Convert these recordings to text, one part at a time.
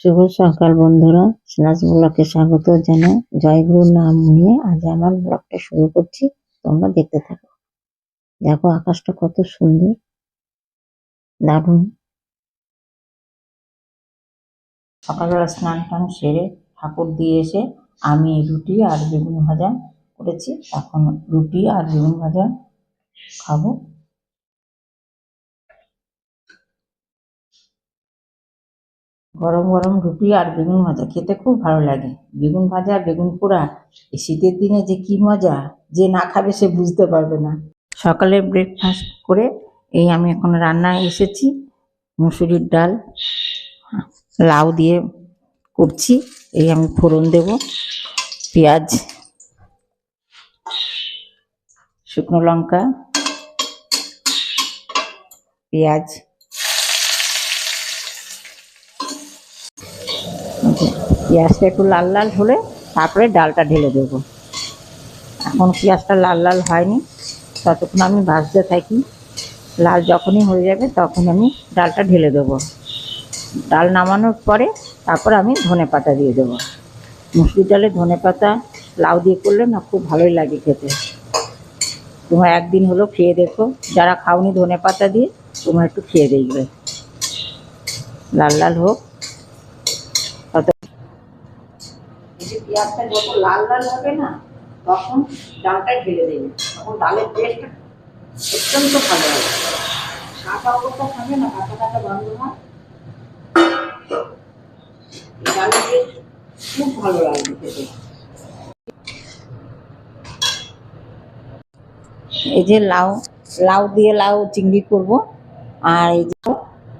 শুভ সকাল বন্ধুরা। স্নাচ ব্লকে স্বাগত জানাই। জয়গুরুর নাম নিয়ে আজ আমার ব্লগটা শুরু করছি। তোমরা দেখতে থাকো। দেখো, আকাশটা কত সুন্দর। দারুণ। সকালবেলা স্নান টান সেরে ঠাকুর দিয়ে এসে আমি রুটি আর বেগুন ভাজা করেছি। এখন রুটি আর বেগুন ভাজা খাব। গরম গরম রুটি আর বেগুন ভাজা। খেতে খুব ভালো লাগে। বেগুন ভাজা, বেগুন পোড়া, এই শীতের দিনে যে কি মজা, যে না খাবে সে বুঝতে পারবে না। সকালে ব্রেকফাস্ট করে এই আমি এখন রান্নায় এসেছি। মুসুরির ডাল, লাউ দিয়ে করছি। এই আমি ফোড়ন দেব, পেঁয়াজ, শুকনো লঙ্কা, পেঁয়াজ পেঁয়াজটা একটু লাল লাল হলে তারপরে ডালটা ঢেলে দেবো। এখন পেঁয়াজটা লাল লাল হয়নি, ততক্ষণ আমি ভাজতে থাকি। লাল যখনই হয়ে যাবে তখন আমি ডালটা ঢেলে দেবো। ডাল নামানোর পরে তারপর আমি ধনে পাতা দিয়ে দেবো। মুসুরি ডালে ধনে পাতা লাউ দিয়ে করলে না খুব ভালোই লাগে খেতে। তোমার একদিন হলো খেয়ে দেখো। যারা খাওনি ধনে পাতা দিয়ে, তোমার একটু খেয়ে দেখবে। লাল লাল হোক তত এই যে পেঁয়াজটা যত লাল লাল হবে না, তখন ডালটা ঢেলে দেবে। তখন ডালের টেস্ট অত্যন্ত ভালো হবে। কাঁচা অবস্থা খাবে না কাঁচা কাঁচা গন্ধ হয় ডালের টেস্ট খুব ভালো লাগবে খেতে। এই যে লাউ লাউ দিয়ে লাউ চিংড়ি করব, আর এই যে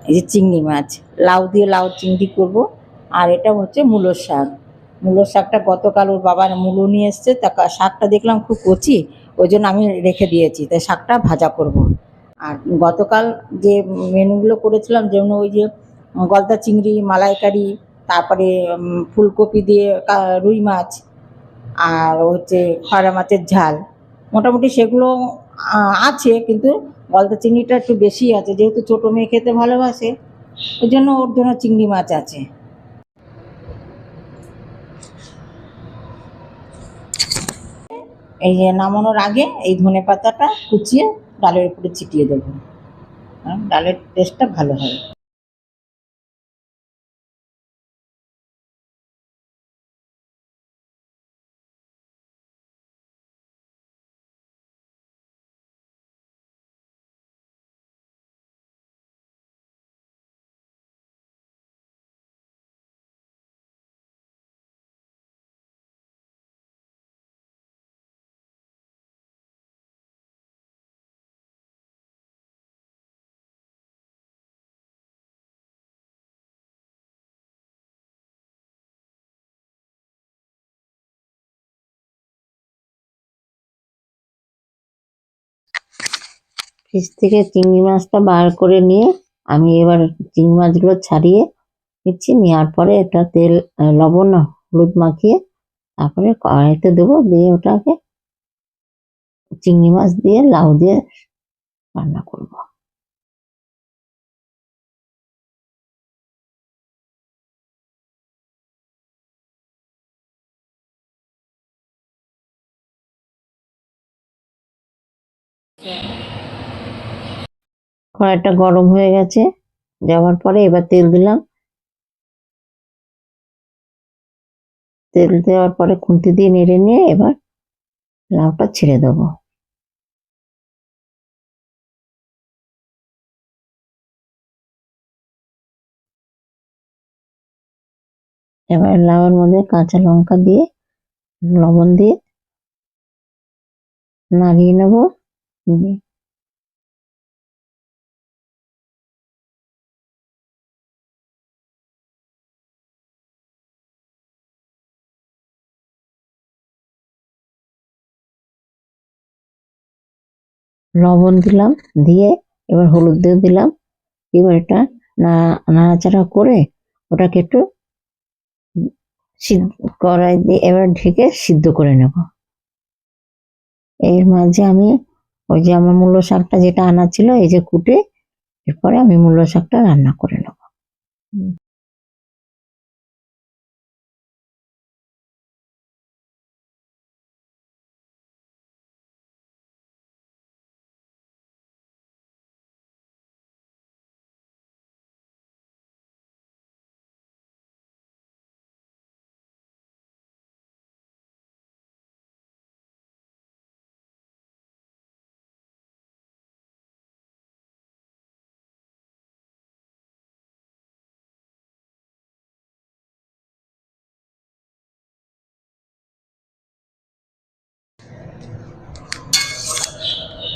এই যে চিংড়ি মাছ, লাউ দিয়ে লাউ চিংড়ি করব, আর এটা হচ্ছে মূলোর শাক। মূলোর শাকটা গতকাল ওর বাবার মূলো নিয়ে এসছে, তা শাকটা দেখলাম খুব কচি, ওই জন্য আমি রেখে দিয়েছি, তাই শাকটা ভাজা করব। আর গতকাল যে মেনুগুলো করেছিলাম, যেমন ওই যে গলদা চিংড়ি, মালাইকারি, তারপরে ফুলকপি দিয়ে রুই মাছ, আর হচ্ছে খয়রা মাছের ঝাল। মোটামুটি সেগুলো আছে, কিন্তু গলদা চিংড়িটা একটু বেশি আছে, যেহেতু ছোটো মেয়ে খেতে ভালোবাসে, ওই জন্য ওর জন্য চিংড়ি মাছ আছে। এই যে নামানোর আগে এই ধনে পাতাটা কুচিয়ে ডালের উপরে ছিটিয়ে দেবো। হ্যাঁ, ডালের টেস্টটা ভালো হবে। ফ্রিজ থেকে চিংড়ি মাছটা বার করে নিয়ে আমি এবার চিংড়ি মাছগুলো ছাড়িয়ে নিচ্ছি। নেওয়ার পরে এটা তেল লবণ, হলুদ মাখিয়ে তারপরে কড়াইতে দেবো। দিয়ে ওটাকে চিংড়ি মাছ দিয়ে লাউ দিয়ে রান্না করব। কড়াইটা গরম হয়ে গেছে। যাওয়ার পরে এবার তেল দিলাম। তেল দেওয়ার পরে খুন্তি দিয়ে নেড়ে নিয়ে এবার লাউটা ছেড়ে দেবো। এবার লাউয়ের মধ্যে কাঁচা লঙ্কা দিয়ে, লবণ দিয়ে নাড়িয়ে নেব। লবণ দিলাম, দিয়ে এবার হলুদ দিয়ে দিলাম। এবার এটা না- নাড়াচাড়া করে ওটাকে একটু কড়াই দিয়ে এবার ঢেকে সিদ্ধ করে নেব। এর মাঝে আমি ওই যে আমার মূলো শাকটা যেটা আনা ছিল, এই যে কুটে, এরপরে আমি মূলো শাকটা রান্না করে নেব।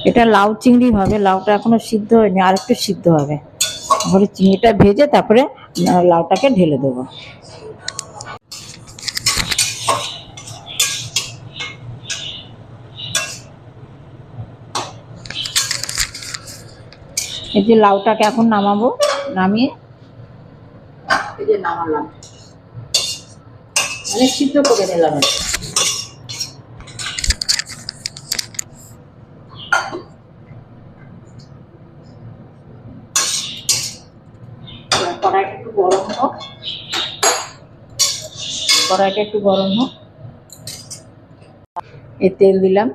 এটা লাউ চিংড়ি হবে, লাউটা এখনও সিদ্ধ হয়নি আর একটু সিদ্ধ হবে। তারপরে চিংড়িটা ভেজে তারপরে লাউটাকে ঢেলে দেবো। এই যে লাউটাকে এখন নামাবো, নামিয়ে। এই যে নামালাম। মানে সিদ্ধ করে নিলাম কড়াইটা একটু গরম হোক। কড়াইটা একটু গরম হোক। এই তেল দিলাম।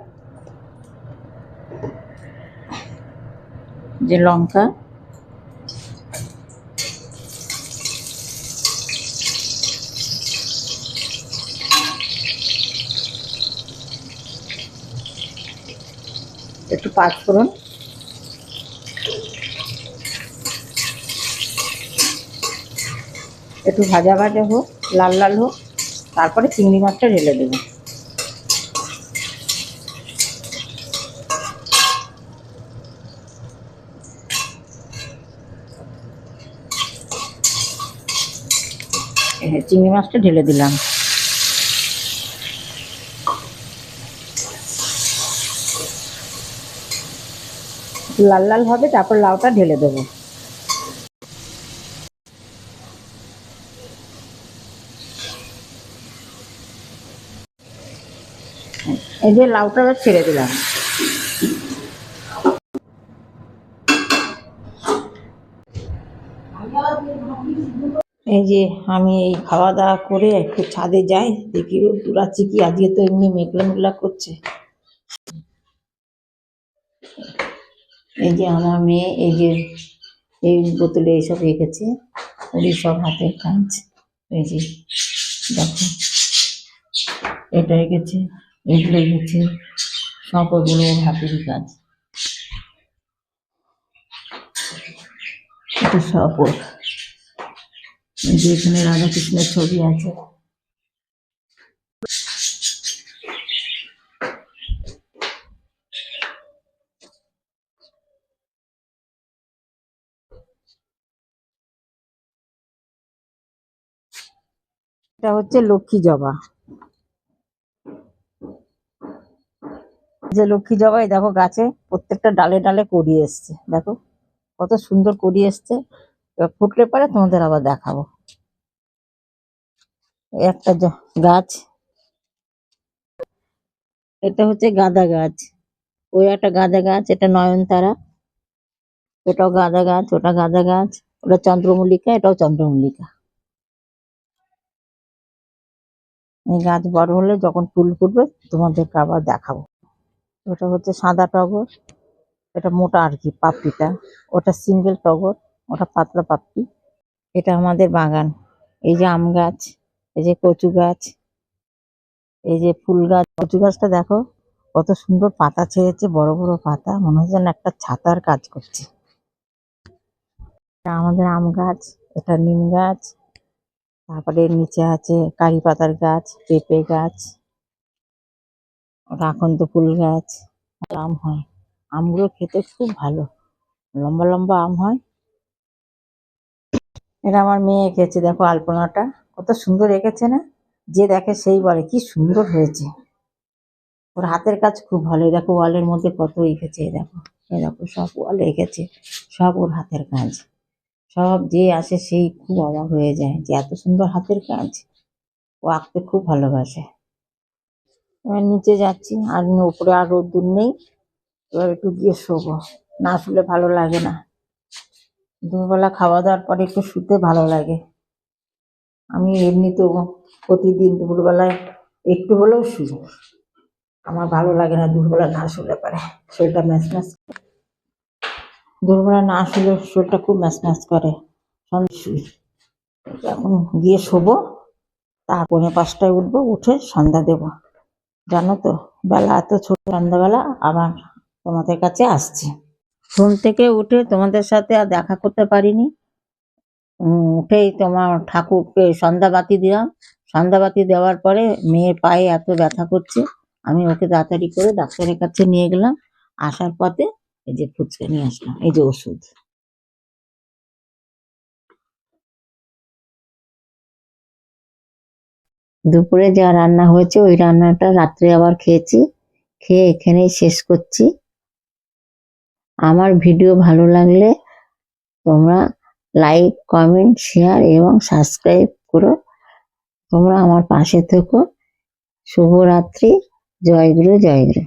যে লঙ্কা। একটু পাঁচফোড়ন একটু ভাজা ভাজা হোক, লাল লাল হোক, তারপরে চিংড়ি মাছটা ঢেলে দেবো। চিংড়ি মাছটা ঢেলে দিলাম। লাল লাল হবে, তারপর লাউটা ঢেলে দেবো। এই যে লাউটা ছেড়ে দিলাম। এই যে আমি এই খাওয়া দাওয়া করে একটু ছাদে যাই, দেখি রোদ্দুর আছে কি আজকে তো এমনি মেঘলা মেঘলা করছে। এই যে আমার মেয়ে, এই যে এই বোতলে এইসব রেখেছে, ওরই সব হাতের কাজ এই যে দেখো, এটা রেখেছে। এগুলো হচ্ছে ওর হাতেরই কাজ। এটা এই যে রাধাকৃষ্ণের ছবি আছে। এটা হচ্ছে লক্ষ্মী জবা। যে লক্ষ্মী জবাই দেখো গাছে প্রত্যেকটা ডালে ডালে কড়ি এসছে, দেখো। কত সুন্দর কড়ি এসছে। এবার ফুটলে পরে তোমাদের আবার দেখাবো। একটা গাছ। এটা হচ্ছে গাঁদা গাছ। ওই একটা গাঁদা গাছ, এটা নয়নতারা। এটাও গাঁদা গাছ, ওটা গাঁদা গাছ। ওটা চন্দ্রমল্লিকা, এটাও চন্দ্রমল্লিকা। এই গাছ বড় হলে যখন ফুল ফুটবে, তোমাদেরকে আবার দেখাবো। ওটা হচ্ছে সাদা টগর, এটা মোটা আর কি পাপড়িটা। ওটা সিঙ্গেল টগর, ওটা পাতলা পাপড়ি। এটা আমাদের বাগান। এই যে আম গাছ, এই যে কচু গাছ, এই যে ফুল গাছ। কচু গাছটা দেখো, কত সুন্দর পাতা ছেড়েছে বড় বড় পাতা। মনে হচ্ছে যেন একটা ছাতার কাজ করছে। এটা আমাদের আম গাছ, এটা নিম গাছ। তারপরে নিচে আছে কারি পাতার গাছ, পেঁপে গাছ। ওটা আকন্দ ফুল গাছ, আম হয়। আমগুলো খেতে খুব ভালো। লম্বা লম্বা আম হয়। এটা আমার মেয়ে এঁকেছে, দেখো আলপনাটা। কত সুন্দর এঁকেছে না? যে দেখে সেই বলে, কি সুন্দর হয়েছে। ওর হাতের কাজ খুব ভালো। দেখো ওয়ালের মধ্যে কত এঁকেছে দেখো। দেখো, সব ওয়াল এঁকেছে। সব ওর হাতের কাজ। সব যে আসে সেই খুব অবাক হয়ে যায় যে এত সুন্দর হাতের কাজ। ও আঁকতে খুব ভালোবাসে। এবার নিচে যাচ্ছি, আর উপরে আর রোদ্দুর নেই। এবার একটু গিয়ে শোবো। না শুলে ভালো লাগে না। দুপুরবেলা খাওয়া দাওয়ার পরে একটু শুতে ভালো লাগে। আমি এমনিতেও প্রতিদিন দুপুরবেলায় একটু হলেও শুই আমার ভালো লাগে না দুপুরবেলা না শুলে পারে শরীরটা ম্যাচ ম্যাচ দুপুরবেলা না শুলে শরীরটা খুব ম্যাচ ম্যাচ করে এখন গিয়ে শোবো, তারপরে পাঁচটায় উঠবো, উঠে সন্ধ্যা দেবো। জানো তো, বেলা এত ছোট, সন্ধ্যাবেলা আবার তোমাদের কাছে আসছি। ঘুম থেকে উঠে তোমাদের সাথে আর দেখা করতে পারিনি। উঠেই তোমার ঠাকুরকে সন্ধ্যাবাতি দিলাম। সন্ধ্যাবাতি দেওয়ার পরে মেয়ের পায়ে এত ব্যথা করছে, আমি ওকে তাড়াতাড়ি করে ডাক্তারের কাছে নিয়ে গেলাম। আসার পথে এই যে ফুচকা নিয়ে আসলাম, এই যে ওষুধ। দুপুরে যা রান্না হয়েছে, ওই রান্নাটা রাত্রে আবার খেয়েছি। খেয়ে এখানেই শেষ করছি। আমার ভিডিও ভালো লাগলে তোমরা লাইক, কমেন্ট, শেয়ার এবং সাবস্ক্রাইব করো। তোমরা আমার পাশে থেকো। শুভরাত্রি। জয়গুরু জয়গুরু